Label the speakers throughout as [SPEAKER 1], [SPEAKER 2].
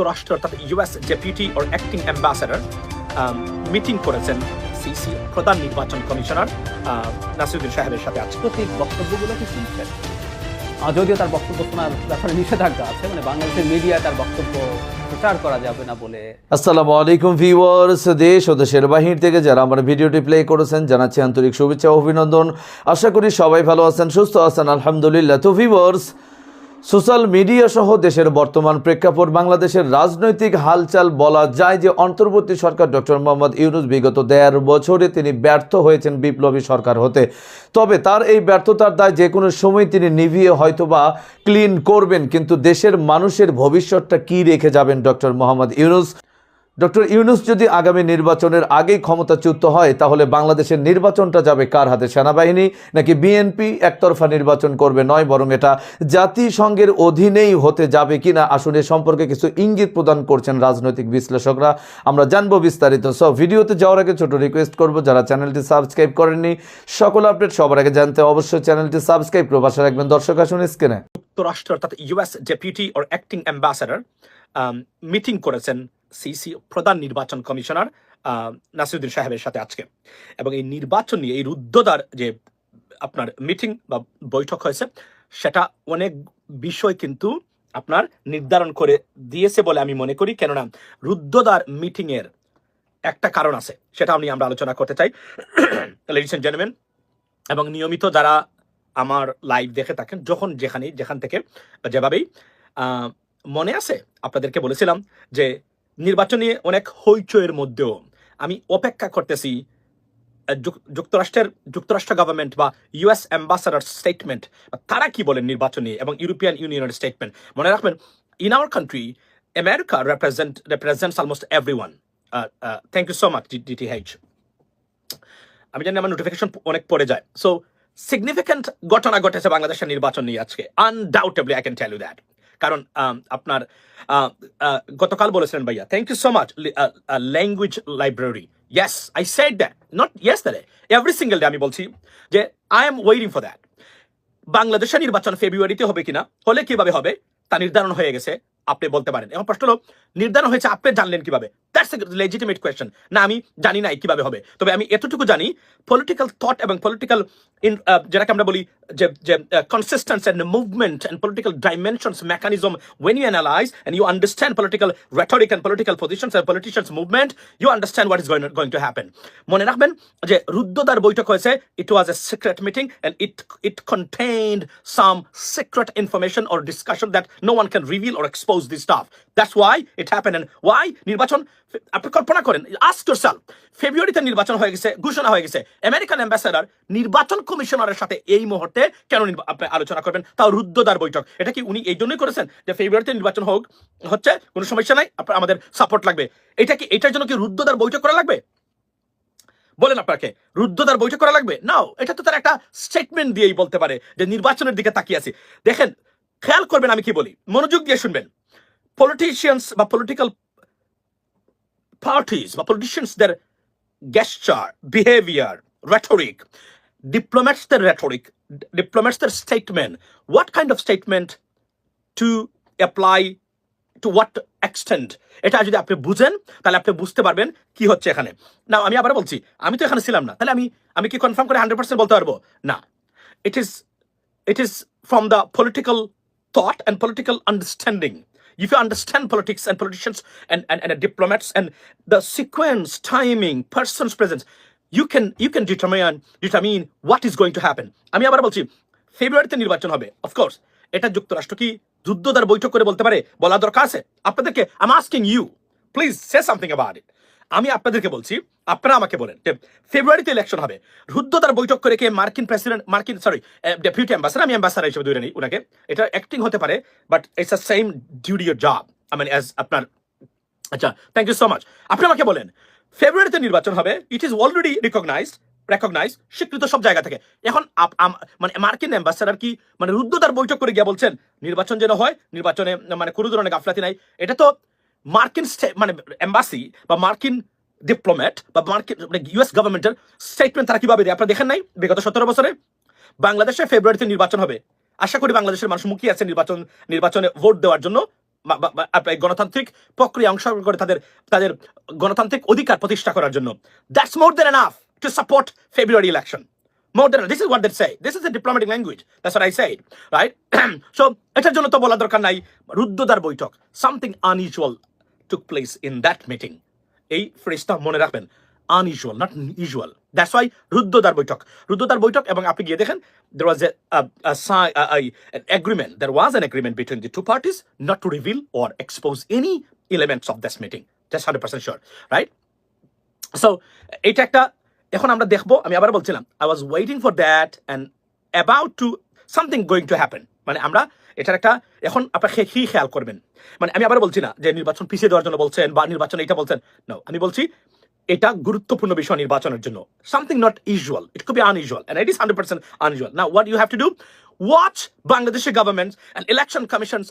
[SPEAKER 1] যুক্তরাষ্ট্র অর্থাৎ US deputy ও অ্যাক্টিং অ্যাম্বাসেডর মিটিং করেছেন সিসি প্রধান নির্বাচন কমিশনার নাসিরুদ্দিন সাহেবের সাথে আজকে।
[SPEAKER 2] প্রতীক বক্তব্যগুলো কি শুনছেন? যদিও তার বক্তব্য শোনার ব্যাপারে নিষেধাজ্ঞা আছে মানে বাংলাদেশের মিডিয়ায় তার বক্তব্য প্রচার করা যাবে না বলে।
[SPEAKER 3] আসসালামু আলাইকুম ভিউয়ার্স দেশ ও দেশের বাহির থেকে যারা আমার ভিডিওটি প্লে করেছেন জানাচ্ছি আন্তরিক শুভেচ্ছা ও অভিনন্দন। আশা করি সবাই ভালো আছেন সুস্থ আছেন আলহামদুলিল্লাহ। তো ভিউয়ার্স সোশ্যাল মিডিয়া সহ দেশের বর্তমান প্রেক্ষাপট, বাংলাদেশের রাজনৈতিক হালচাল বলা যায় যে অন্তর্বর্তী সরকার ডক্টর মোহাম্মদ ইউনুস বিগত দেড় বছরে তিনি ব্যর্থ হয়েছেন বিপ্লবী সরকার হতে। তবে তার এই ব্যর্থতার দায় যে কোনো সময় তিনি নিভিয়ে হয়তোবা ক্লিন করবেন, কিন্তু দেশের মানুষের ভবিষ্যৎটা কি রেখে যাবেন ডক্টর মোহাম্মদ ইউনুস? ডক্টর ইউনুস যদি আগামী নির্বাচনের আগেই ক্ষমতাচ্যুত হয়, তাহলে বাংলাদেশের নির্বাচনটা যাবে কার হাতে? সেনাবাহিনী নাকি বিএনপি একতরফা নির্বাচন করবে নয়, বরং এটা জাতিসংঘের অধীনেই হতে যাবে কিনা? আসলে সম্পর্কে কিছু ইঙ্গিত প্রদান করছেন রাজনৈতিক বিশ্লেষকরা। আমরা জানব বিস্তারিত। সব ভিডিওতে যাওয়ার আগে ছোট রিকোয়েস্ট করব, যারা চ্যানেলটি সাবস্ক্রাইব করেননি, সকল আপডেট সবার আগে জানতে অবশ্যই চ্যানেলটি সাবস্ক্রাইব করে পাশে রাখবেন দর্শক, আসুন স্ক্রিনে
[SPEAKER 1] যুক্তরাষ্ট্র অর্থাৎ ইউএস ডেপুটি অ্যাম্বাসেডর মিটিং করেছেন সিসি প্রধান নির্বাচন কমিশনার নাসিরুদ্দিন সাহেবের সাথে আজকে। এবং এই নির্বাচন নিয়ে, এই রুদ্ধদ্বার যে আপনার মিটিং বা বৈঠক হয়েছে, সেটা অনেক বিষয় কিন্তু আপনার নির্ধারণ করে দিয়েছে বলে আমি মনে করি। কেননা, রুদ্ধদ্বার মিটিং এর একটা কারণ আছে সেটা আমি আমরা আলোচনা করতে চাই। লেডিস এন্ড জেন্টলম্যান এবং নিয়মিত যারা আমার লাইভ দেখে থাকেন, যখন যেখানে যেখান থেকে, যেভাবেই মনে আছে, আপনাদেরকে বলেছিলাম যে নির্বাচন অনেক হইচয়ের মধ্যেও আমি অপেক্ষা করতেছি যুক্তরাষ্ট্রের, যুক্তরাষ্ট্র গভর্নমেন্ট বা ইউএস অ্যাম্বাসাডার স্টেটমেন্ট তারা কি বলেন নির্বাচন এবং ইউরোপিয়ান ইউনিয়নের স্টেটমেন্ট মনে রাখবেন in our country America represent represents almost every one thank you so much DTH আমি জানি আমার নোটিফিকেশন অনেক পড়ে যায়। সো সিগনিফিক্যান্ট ঘটনা ঘটেছে বাংলাদেশের নির্বাচন নিয়ে আজকে। Undoubtedly I can tell you that কারণ আপনার গতকাল বলেছিলেন ভাইয়া thank you so much language library yes I said that not yes that every single day আমি বলছি যে I am waiting for that বাংলাদেশের নির্বাচন ফেব্রুয়ারিতে হবে কিনা, হলে কীভাবে হবে, তা নির্ধারণ হয়ে গেছে। আপনি বলতে পারেন। এবং প্রশ্ন হলো, নির্ধারণ হয়েছে আপনি জানলেন কীভাবে? দ্যাটস লেজিটিমেট কোয়েশ্চেন না, আমি জানি নাই কীভাবে হবে। তবে আমি এতটুকু জানি পলিটিক্যাল থট এবং পলিটিক্যাল ইন যেটাকে আমরা বলি যে যে consistence and movement and political dimensions mechanism when you analyse and you understand political rhetoric and political positions and politicians movement you understand what is going to happen মনে রাখবেন যে, রুদ্ধদ্বার বৈঠক হয়েছে it was a secret meeting and it it contained some secret information or discussion that no one can reveal or expose this stuff that's why it happen and why নির্বাচন আপনি কল্পনা করেন ask yourself ফেব্রুয়ারিতে নির্বাচন হয়ে গেছে, ঘোষণা হয়ে গেছে আমেরিকান অ্যাম্বাসেডার নির্বাচন কমিশনারের সাথে এই মুহূর্তে কেন আপনি আলোচনা করবেন? তাও রুদ্ধদ্বার বৈঠক। এটা কি উনি এই জন্যই করেছেন? যে ফেব্রুয়ারিতে নির্বাচন হোক, হচ্ছে কোনো সমস্যা নাই, আপনার আমাদের সাপোর্ট লাগবে। এটা কি এটার জন্য কি রুদ্ধদ্বার বৈঠক করা লাগবে? বলেন আপনাকে, রুদ্ধদ্বার বৈঠক করা লাগবে? নাও এটা তো তার একটা স্টেটমেন্ট দিয়েই বলতে পারে যে নির্বাচনের দিকে তাকিয়ে আছি। দেখেন, খেয়াল করবেন আমি কি বলি। মনোযোগ দিয়ে শুনবেন। পলিটিশিয়ানস বা পলিটিক্যাল parties বা politicians their gesture behavior rhetoric diplomats their rhetoric d- diplomats their statement what kind of statement to apply to what extent এটা যদি আপনি বুঝেন তাহলে আপনি বুঝতে পারবেন কি হচ্ছে এখানে না আমি আবার বলছি আমি তো এখানে ছিলাম না তাহলে আমি আমি কি কনফার্ম করে হান্ড্রেড পার্সেন্ট বলতে পারব না it is it is from the political thought and political understanding. If you understand politics and politicians and, and, and diplomats and the sequence, timing, person's presence, you can you can determine determine what is going to happen. আমি আবার বলছি ফেব্রুয়ারিতে নির্বাচন হবে of course এটা যুক্তরাষ্ট্র কি যুদ্ধদার বৈঠক করে বলতে পারে বলা দরকার আছে আপনাদেরকে I'm asking you please say something about it আমি আপনাদেরকে বলছি, আপনারা আমাকে বলেন যে ফেব্রুয়ারিতে ইলেকশন হবে। রুদ্ধতার বৈঠক করে কে মার্কিন প্রেসিডেন্ট মার্কিন সরি ডেপুটি অ্যাম্বাসাডার আমি অ্যাম্বাসাডার হিসেবে ধরে নিই ওনাকে। এটা অ্যাক্টিং হতে পারে but it's a same duty or job I mean as আপনার আচ্ছা থ্যাংক ইউ সো মাচ আপনি আমাকে বলেন, ফেব্রুয়ারিতে নির্বাচন হবে it is already recognised recognise স্বীকৃত সব জায়গা থেকে। এখন মানে মার্কিন অ্যাম্বাসাডার কি মানে রুদ্ধতার বৈঠক করে গিয়ে বলছেন, নির্বাচন যেন হয়, নির্বাচনে মানে কোনো ধরনের গাফলাতি নাই। এটা তো মার্কিন মানে এম্বাসি বা মার্কিন ডিপ্লোম্যাট বা মার্কিন মানে ইউএস গভর্নমেন্টের স্টেটমেন্ট তারা কীভাবে দেয়? আপনারা দেখেন নাই? বিগত সতেরো বছরে বাংলাদেশে ফেব্রুয়ারিতে নির্বাচন হবে। আশা করি বাংলাদেশের মানুষ মুখিয়ে আছে নির্বাচন, নির্বাচনে ভোট দেওয়ার জন্য। গণতান্ত্রিক প্রক্রিয়া অংশগ্রহণ করে তাদের তাদের গণতান্ত্রিক অধিকার প্রতিষ্ঠা করার জন্য। That's more than enough to support February election more than this is this is a language that's I side right so এটার জন্য তো বলা দরকার নাই। রুদ্ধদ্বার বৈঠক something unusual took place in that meeting এই ফ্রেজটা মনে রাখবেন unusual not usual that's why রুদ্ধদ্বার বৈঠক রুদ্ধদ্বার বৈঠক এবং আপনি গিয়ে দেখেন there was a, a, a, si- a, a an agreement there was an agreement between the two parties not to reveal or expose any elements of this meeting. Just 100% sure right? So এটা একটা এখন আমরা দেখব আমি আবার বলছিলাম I was waiting for that and about to something going to happen মানে আমরা এটার একটা এখন আপনার কি খেয়াল করবেন মানে আমি আবার বলছি না যে নির্বাচন পিছিয়ে দেওয়ার জন্য বলছেন বা নির্বাচন এটা বলছেন no আমি বলছি এটা গুরুত্বপূর্ণ বিষয় নির্বাচনের জন্য something not usual it could be unusual and it is hundred percent unusual না what you have to do watch বাংলাদেশের government and election commissions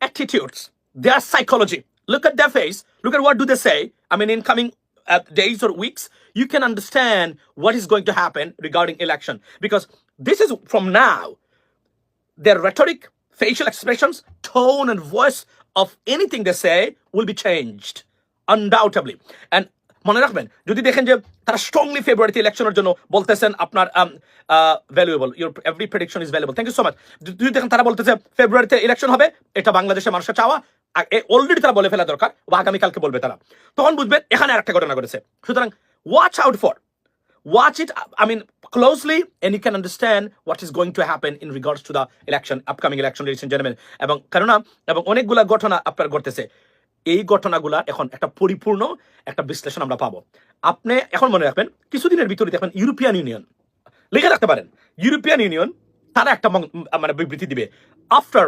[SPEAKER 1] attitudes, their psychology. Look at their face. Look at what do they say. I mean, in coming uh, days or weeks, you can understand what going to happen regarding election because this is from now. Their rhetoric, facial expressions, tone, and voice of anything they say will be changed. Undoubtedly. And মনে রাখবেন যদি দেখেন যে তারা strongly ফেব্রুয়ারিতে ইলেকশনের জন্য বলতেছেন আপনার valuable your every prediction is valuable thank you so much যদি দেখেন তারা বলতেছে ফেব্রুয়ারিতে ইলেকশন হবে এটা বাংলাদেশের মানুষের চাওয়া অলরেডি তারা বলে ফেলা দরকার বা আগামীকালকে বলবে তারা। তখন বুঝবেন এখানে আরেকটা ঘটনা ঘটেছে। সুতরাং watch out for watch it, i mean, closely, and you can understand what is going to happen in regards to the election, upcoming election, ladies and gentlemen. এবং কেননা, এবং অনেকগুলা ঘটনা আপনার ঘটতেছে। এই ঘটনাগুলা এখন একটা পরিপূর্ণ একটা বিশ্লেষণ আমরা পাবো। আপনি এখন মনে রাখবেন, কিছুদিনের ভিতরে দেখবেন ইউরোপিয়ান ইউনিয়ন লিখে রাখতে পারেন ইউরোপিয়ান ইউনিয়ন তারা একটা মানে বিবৃতি দিবে। After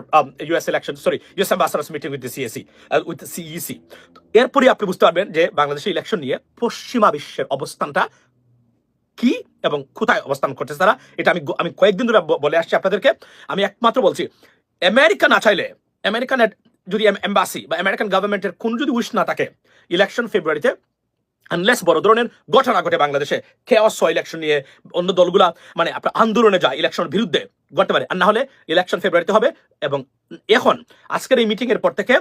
[SPEAKER 1] US election sorry US ambassadors meeting with CAC with CEC এরপরে আপনি বুঝতে পারবেন যে বাংলাদেশের ইলেকশন নিয়ে পশ্চিমা বিশ্বের অবস্থানটা কি এবং কোথায় অবস্থান করতেছে তারা, এটা আমি আমি কয়েকদিন ধরে বলে আসছি আপনাদেরকে। আমি একমাত্র বলছি আমেরিকা না চাইলে আমেরিকান যদি এম্বাসি বা আমেরিকান গভর্নমেন্টের কোন যদি উইশ না থাকে ইলেকশন ফেব্রুয়ারিতে আনলেস বড় ধরনের ঘটনা ঘটে বাংলাদেশে কেওয়াস হয় ইলেকশন নিয়ে, অন্য দলগুলা মানে আপনার আন্দোলনে যায় ইলেকশনের বিরুদ্ধে, ঘটতে পারে। আর না হলে ইলেকশন ফেব্রুয়ারিতে হবে এবং এখন আজকের এই মিটিং এর পর থেকে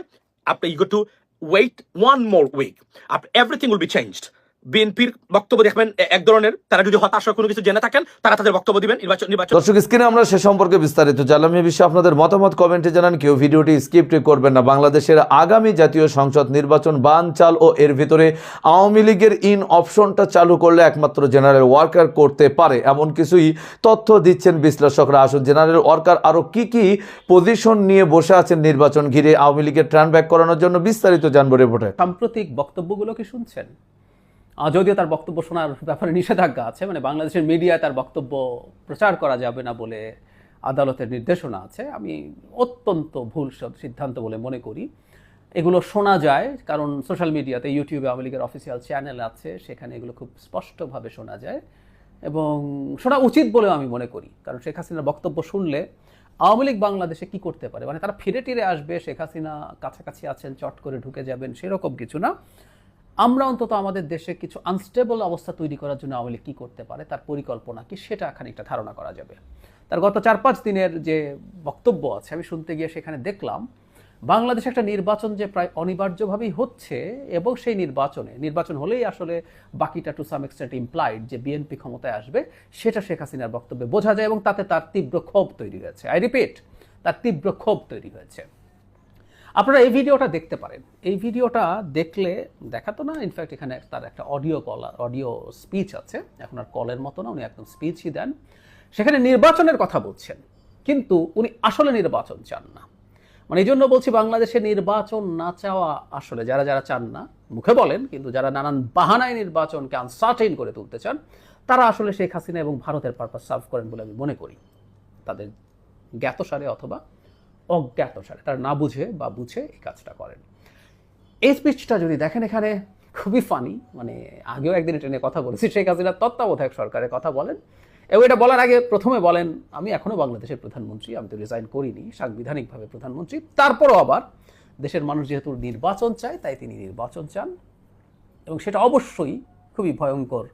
[SPEAKER 1] আপনি you to wait one more week up everything will be changed বিএনপির বক্তব্য দেখবেন এক ধরনের। তারা যদি হতাশা কোনো কিছু জেনে থাকেন তারা তাদের বক্তব্য দিবেন নির্বাচন নির্বাচন
[SPEAKER 3] দর্শক স্ক্রিনে আমরা সে সম্পর্কে বিস্তারিত জানলাম। এ বিষয়ে আপনাদের মতামত কমেন্টে জানান। কেউ ভিডিওটি স্কিপ করবেন না। বাংলাদেশের আগামী জাতীয় সংসদ নির্বাচন বান চাল ও এর ভিতরে আওয়ামী লীগের ইন অপশনটা চালু করলে একমাত্র জেনারেল ওয়ার্কার করতে পারে। এমন কিছুই তথ্য দিচ্ছেন বিশ্লেষকরা। আসুন জেনারেল ওয়ার্কার আরও কি কি পজিশন নিয়ে বসে আছেন নির্বাচন ঘিরে আওয়ামী লীগের ট্রান ব্যাক করানোর জন্য বিস্তারিত জানব রিপোর্টে
[SPEAKER 2] সাম্প্রতিক বক্তব্যগুলো কি শুনছেন? যদিও তার বক্তব্য শোনার ব্যাপারে নিষেধাজ্ঞা আছে মানে বাংলাদেশের মিডিয়ায় তার বক্তব্য প্রচার করা যাবে না বলে আদালতের নির্দেশনা আছে। আমি অত্যন্ত ভুল সিদ্ধান্ত বলে মনে করি। এগুলো শোনা যায়, কারণ সোশ্যাল মিডিয়াতে ইউটিউবে আওয়ামী লীগের অফিসিয়াল চ্যানেল আছে, সেখানে এগুলো খুব স্পষ্টভাবে শোনা যায়। এবং শোনা উচিত বলেও আমি মনে করি, কারণ শেখ হাসিনার বক্তব্য শুনলে আওয়ামী লীগ বাংলাদেশে কি করতে পারে? মানে তারা ফিরে টিরে আসবে, শেখ হাসিনা কাছাকাছি আছেন, চট করে ঢুকে যাবেন, সেরকম কিছু না। আমরা অন্তত আমাদের দেশে কিছু আনস্টেবল অবস্থা তৈরি করার জন্য আওয়ামী লীগ কী করতে পারে, তার পরিকল্পনা কি, সেটা খানিকটা ধারণা করা যাবে। তার গত চার পাঁচ দিনের যে বক্তব্য আছে, আমি শুনতে গিয়ে সেখানে দেখলাম, বাংলাদেশে একটা নির্বাচন যে প্রায় অনিবার্যভাবেই হচ্ছে, এবং সেই নির্বাচনে, নির্বাচন হলেই আসলে বাকিটা টু সাম এক্সটেন্ট ইমপ্লাইড যে বিএনপি ক্ষমতায় আসবে, সেটা শেখ হাসিনার বক্তব্যে বোঝা যায়, এবং তাতে তার তীব্র ক্ষোভ তৈরি হয়েছে। আই রিপিট তার তীব্র ক্ষোভ তৈরি হয়েছে। আপনারা এই ভিডিওটা দেখতে পারেন। এই ভিডিওটা দেখলে দেখাতো না ইনফ্যাক্ট এখানে তার একটা অডিও কল অডিও স্পিচ আছে। এখন আর কলের মতো না, উনি একদম স্পিচই দেন। সেখানে নির্বাচনের কথা বলছেন। কিন্তু উনি আসলে নির্বাচন চান না। মানে এই জন্য বলছি বাংলাদেশে নির্বাচন না চাওয়া আসলে যারা যারা চান না, মুখে বলেন, কিন্তু যারা নানান বাহানায় নির্বাচনকে আনসার্টেন করে তুলতে চান, তারা আসলে শেখ হাসিনা এবং ভারতের পারপাস সার্ভ করেন বলে আমি মনে করি। তাদের জ্ঞাতসারে অথবা অজ্ঞাতসারে তারা না বুঝে বা বুঝে এই কাজটা করেন। এই স্পিচটা যদি দেখেন এখানে, খুবই ফানি মানে আগেও একদিন এটা নিয়ে কথা বলেছি, শেখ হাসিনার তত্ত্বাবধায়ক সরকারের কথা বলেন। এবং এটা বলার আগে প্রথমে বলেন, আমি এখনও বাংলাদেশের প্রধানমন্ত্রী, আমি তো রিজাইন করিনি, সাংবিধানিকভাবে প্রধানমন্ত্রী। তারপরও আবার দেশের মানুষ যেহেতু নির্বাচন চায়, তাই তিনি নির্বাচন চান। এবং সেটা অবশ্যই খুবই ভয়ঙ্কর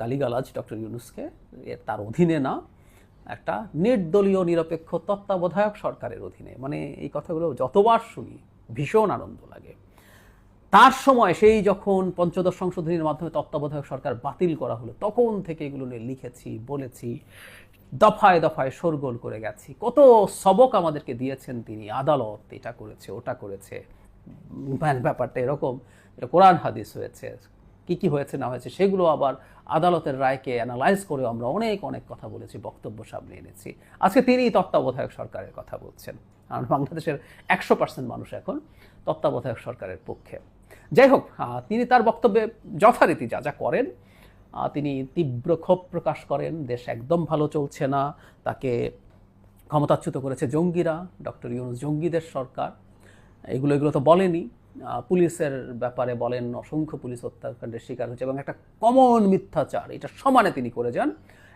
[SPEAKER 2] গালিগালাজ ডক্টর ইউনুসকে তার অধীনে না। একটা নির্দলীয় নিরপেক্ষ তত্ত্বাবধায়ক সরকারের অধীনে। মানে এই কথাগুলো যতবার শুনি ভীষণ আনন্দ লাগে। তার সময় সেই যখন পঞ্চদশ সংশোধনীর মাধ্যমে তত্ত্বাবধায়ক সরকার বাতিল করা হলো তখন থেকে এগুলো নিয়ে লিখেছি বলেছি দফায় দফায় শোরগোল করে গেছি। কত সবক আমাদেরকে দিয়েছেন তিনি আদালত এটা করেছে ওটা করেছে। উম, ব্যাপারটা এরকম কোরআন হাদিস হয়েছে কি কি হয়েছে না হয়েছে সেগুলো আবার আদালতের রায়কে অ্যানালাইজ করে আমরা অনেক অনেক কথা বলেছি, বক্তব্য সামনে এনেছি। আজকে তিনি তত্ত্বাবধায়ক সরকারের কথা বলছেন। কারণ বাংলাদেশের একশো পার্সেন্ট মানুষ এখন তত্ত্বাবধায়ক সরকারের পক্ষে। যাই হোক তিনি তার বক্তব্যে যথারীতি যা যা করেন তিনি তীব্র ক্ষোভ প্রকাশ করেন, দেশ একদম ভালো চলছে না, তাকে ক্ষমতাচ্যুত করেছে জঙ্গিরা, ডক্টর ইউনুস জঙ্গিদের সরকার। এগুলো এগুলো তো বলেনি। পুলিশের ব্যাপারে বলেন, অসংখ্য পুলিশ হত্যাকাণ্ডের শিকার হচ্ছে এবং একটা কমন মিথ্যাচার, এটা সমানে তিনি করে যান।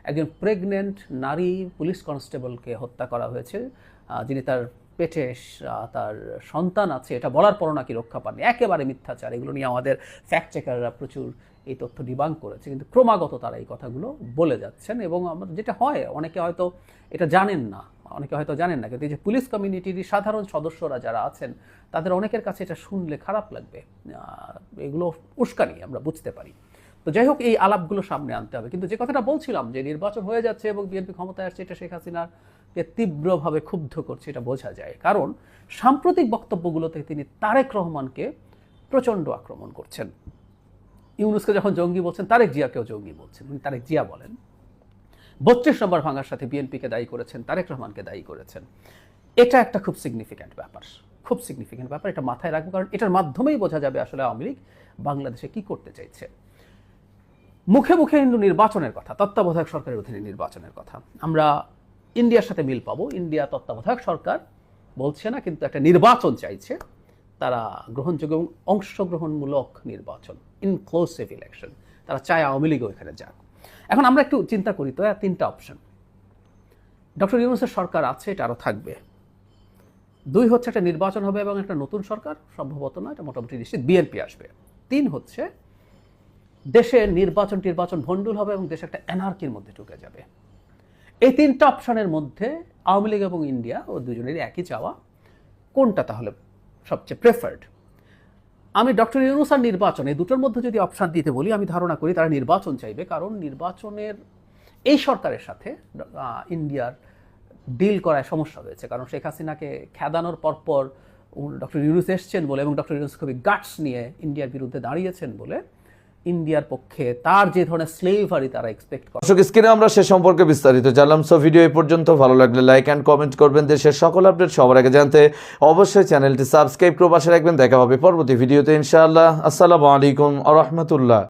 [SPEAKER 2] একজন প্রেগনেন্ট নারী পুলিশ কনস্টেবলকে হত্যা করা হয়েছে। যিনি তার পেটে তার সন্তান আছে, এটা বলার পরও নাকি রক্ষা পাননি। একেবারে মিথ্যাচার, এগুলো নিয়ে আমাদের ফ্যাক্ট চেকাররা প্রচুর এই তথ্য ডিবাং করেছে। কিন্তু ক্রমাগত তারা এই কথাগুলো বলে যাচ্ছেন এবং আমাদের যেটা হয়, অনেকে হয়তো এটা জানেন না। অনেকে হয়তো জানেন না, কিন্তু এই যে পুলিশ কমিউনিটির সাধারণ সদস্যরা যারা আছেন, তাদের অনেকের কাছে এটা শুনলে খারাপ লাগবে। এগুলো উস্কানি আমরা বুঝতে পারি। তো যাই হোক, এই আলাপগুলো সামনে আনতে হবে। কিন্তু যে কথাটা বলছিলাম, যে নির্বাচন হয়ে যাচ্ছে এবং বিএনপি ক্ষমতায় আসছে, এটা শেখ হাসিনাকে তীব্রভাবে ক্ষুব্ধ করছে, এটা বোঝা যায়। কারণ সাম্প্রতিক বক্তব্যগুলোতে তিনি তারেক রহমানকে প্রচণ্ড আক্রমণ করছেন। ইউনুসকে যখন জঙ্গি বলছেন, তারেক জিয়াকেও জঙ্গি বলছেন। উনি তারেক জিয়া বলেন। বত্রিশ নম্বর ভাঙার সাথে বিএনপিকে দায়ী করেছেন, তারেক রহমানকে দায়ী করেছেন। এটা একটা খুব সিগনিফিক্যান্ট ব্যাপার, খুব সিগনিফিক্যান্ট ব্যাপার, এটা মাথায় রাখব, কারণ এটার মাধ্যমেই বোঝা যাবে আসলে আওয়ামী লীগ বাংলাদেশে কি করতে চাইছে। মুখে মুখে কিন্তু নির্বাচনের কথা, তত্ত্বাবধায়ক সরকারের অধীনে নির্বাচনের কথা। আমরা ইন্ডিয়ার সাথে মিল পাবো, ইন্ডিয়া তত্ত্বাবধায়ক সরকার বলছে না, কিন্তু একটা নির্বাচন চাইছে, তারা গ্রহণযোগ্য এবং অংশগ্রহণমূলক নির্বাচন ইনক্লুসিভ ইলেকশন তারা চায় আওয়ামী লীগও এখানে যাক। এখন আমরা একটু চিন্তা করি তো তিনটা অপশন ডক্টর ইউনুসের সরকার আছে, এটা আরও থাকবে। দুই হচ্ছে একটা নির্বাচন হবে এবং একটা নতুন সরকার, সম্ভবত না এটা মোটামুটি নিশ্চিত। বিএনপি আসবে। তিন হচ্ছে, দেশে নির্বাচন টির্বাচন ভণ্ডুল হবে এবং দেশ একটা এনার্কির মধ্যে ঢুকে যাবে। এই তিনটা অপশনের মধ্যে আওয়ামী লীগ এবং ইন্ডিয়া ও দুজনেরই একই চাওয়া। কোনটা তাহলে সবচেয়ে প্রেফার্ড আমি ডক্টর ইউনুস আর নির্বাচন এই দুটোর মধ্যে যদি অপশান দিতে বলি, আমি ধারণা করি তারা নির্বাচন চাইবে। কারণ নির্বাচনের এই সরকারের সাথে ইন্ডিয়ার ডিল করায় সমস্যা হয়েছে। কারণ শেখ হাসিনাকে খেদানোর পরপর ডক্টর ইউনুস এসছেন বলে এবং ডক্টর ইউনুস খুবই গাটস নিয়ে ইন্ডিয়ার বিরুদ্ধে দাঁড়িয়েছেন বলে ইন্ডিয়ার পক্ষে, তার যে ধরনের স্লেভারি তারা এক্সপেক্ট করে।
[SPEAKER 3] দর্শক, স্ক্রিনে আমরা সে সম্পর্কে বিস্তারিত জানলাম। সো ভিডিও এই পর্যন্ত, ভালো লাগলে লাইক অ্যান্ড কমেন্ট করবেন। দেশের সকল আপডেট সবার আগে জানতে অবশ্যই চ্যানেলটি সাবস্ক্রাইব করে পাশে রাখবেন। দেখা হবে পরবর্তী ভিডিওতে ইনশাআল্লাহ। আসসালামু আলাইকুম আ রহমতুল্লাহ।